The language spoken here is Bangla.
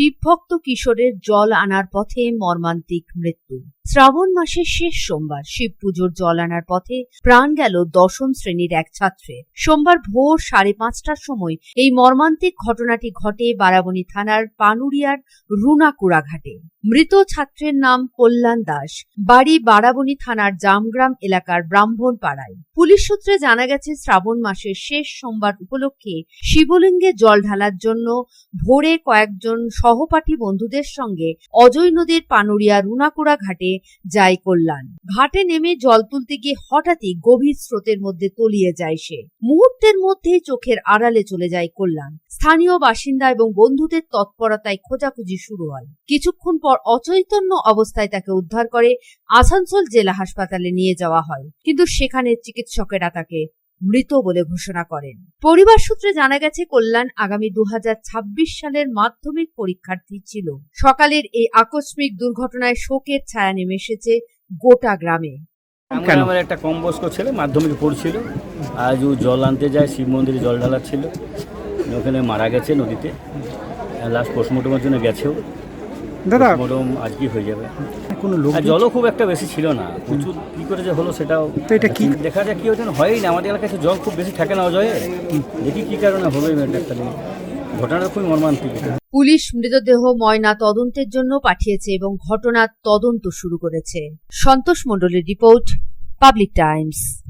শিবভক্ত কিশোরের জল আনার পথে মর্মান্তিক মৃত্যু। শ্রাবণ মাসের শেষ সোমবার শিব পুজোর জল আনার পথে প্রাণ গেল দশম শ্রেণির এক ছাত্রের সোমবার ভোর সাড়ে পাঁচটার সময় এই মর্মান্তিক ঘটনাটি ঘটে বারাবণী থানার পানুরিয়ার রুনাকুড়া ঘাটে। মৃত ছাত্রের নাম কল্যাণ দাস, বাড়ি বারাবণী থানার জামগ্রাম এলাকার ব্রাহ্মণ পাড়ায় পুলিশ সূত্রে জানা গেছে, শ্রাবণ মাসের শেষ সোমবার উপলক্ষে শিবলিঙ্গে জল ঢালার জন্য ভোরে কয়েকজন সহপাঠী বন্ধুদের সঙ্গে অজয় নদীর পানুরিয়া রুনাকুড়া ঘাটে যায় কল্যাণ। ঘাটে নেমে জল তুলতে গিয়ে হঠাৎই গভীর স্রোতের মধ্যে তলিয়ে যায় সে। মুহূর্তের মধ্যে চোখের আড়ালে চলে যায় কল্যাণ। স্থানীয় বাসিন্দা এবং বন্ধুদের তৎপরতায় খোঁজাখুঁজি শুরু হয়। কিছুক্ষণ পর অচৈতন্য অবস্থায় তাকে উদ্ধার করে আসানসোল জেলা হাসপাতালে নিয়ে যাওয়া হয়। কিন্তু সেখানে চিকিৎসকেরা তাকে মৃত বলে ঘোষণা করেন। পরিবার সূত্রে জানা গেছে কল্যাণ আগামী দুহাজার ছাব্বিশ সালের মাধ্যমিক পরীক্ষার্থী ছিল। সকালের এই আকস্মিক দুর্ঘটনায় শোকের ছায়া নেমে এসেছে গোটা গ্রামে। আমার একটা কম বয়স্ক ছেলে মাধ্যমিক পড়ছিল। আজ ও জল আনতে যায় শিব মন্দিরে জল ঢালাচ্ছিল ওখানে মারা গেছে নদীতে। লাস্ট পোস্টমর্টমের জন্য গেছেও। দাদা। পোস্টমর্টম আজকে হয়ে যাবে। কোনো লোক জলও খুব একটা বেশি ছিল না। প্রচুর কী করে যে হলো সেটাও তো এটা কি- দেখা যায় কি হচ্ছে না হয়ই না। আমাদের এলাকায় জল খুব বেশি থাকে না অজয়ে। দেখি কী কারণে হবে একটা ঘটনাটা খুবই মর্মান্তিক। পুলিশ মৃতদেহ ময়না তদন্তের জন্য পাঠিয়েছে এবং ঘটনার তদন্ত শুরু করেছে। সন্তোষ মণ্ডলের রিপোর্ট পাবলিক টাইমস।